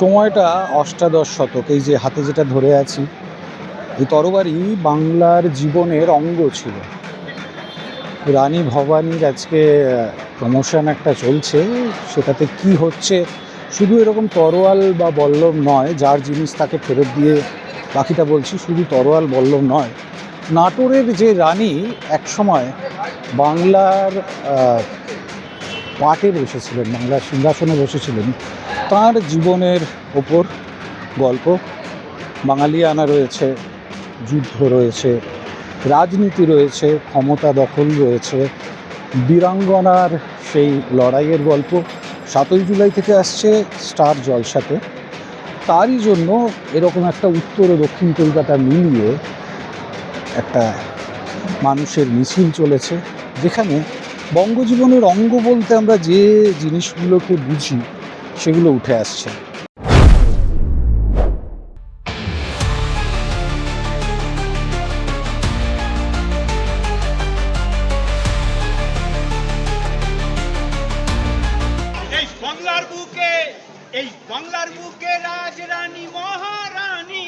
সময়টা অষ্টাদশ শতক, এই যে হাতে যেটা ধরে আছি, এই তরবারি বাংলার জীবনের অঙ্গ ছিল। রানী ভবানীর আজকে প্রমোশন একটা চলছে, সেটাতে কি হচ্ছে? শুধু এরকম তরোয়াল বা বল্লভ নয়, যার জিনিস তাকে ফেরত দিয়ে বাকিটা বলছি, শুধু তরোয়াল, বল্লভ নয়, নাটোরের যে রানী একসময় বাংলার পাটে বসেছিলেন বাংলার সিংহাসনে বসেছিলেন। তার জীবনের ওপর গল্প বাঙালিয়ানা রয়েছে, যুদ্ধ রয়েছে, রাজনীতি রয়েছে, ক্ষমতা দখল রয়েছে। বীরাঙ্গনার সেই লড়াইয়ের গল্প সাতই জুলাই থেকে আসছে স্টার জলসাতে। তারই জন্য এরকম একটা উত্তর ও দক্ষিণ কলকাতা মিলিয়ে একটা মানুষের মিছিল চলেছে, যেখানে বঙ্গজীবনের অঙ্গ বলতে আমরা যে জিনিসগুলোকে বুঝি, সেগুলো উঠে আসছে। বাংলার বুকে, এই বাংলার বুকে রাজরানী, মহারানী